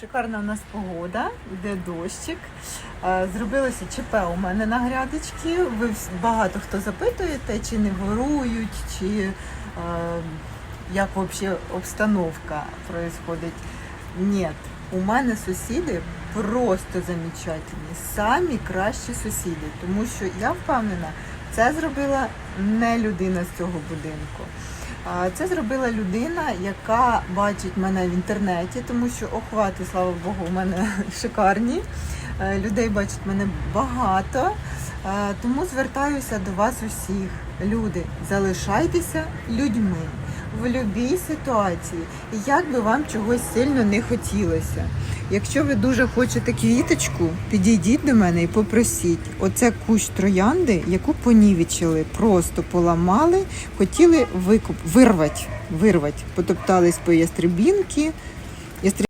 Шикарна у нас погода, йде дощик. Е, Зробилося ЧП у мене на грядочці. Ви багато хто запитуєте, чи не ворують, чи е, як взагалі обстановка відбувається. Ні, у мене сусіди просто замечательні, самі кращі сусіди, тому що я впевнена, це зробила не людина з цього будинку. Це зробила людина, яка бачить мене в інтернеті, тому що охвати, слава Богу, у мене шикарні. Е, Людей бачить мене багато. Е, Тому звертаюся до вас усіх. Люди, залишайтеся людьми в будь-якій ситуації, як би вам чогось сильно не хотілося. Якщо ви дуже хочете квіточку, підійдіть до мене і попросіть. Оце кущ троянди, яку понівічили, просто поламали, хотіли викуп, вирвати, вирвати, потоптались по ястребінки. Ястреб...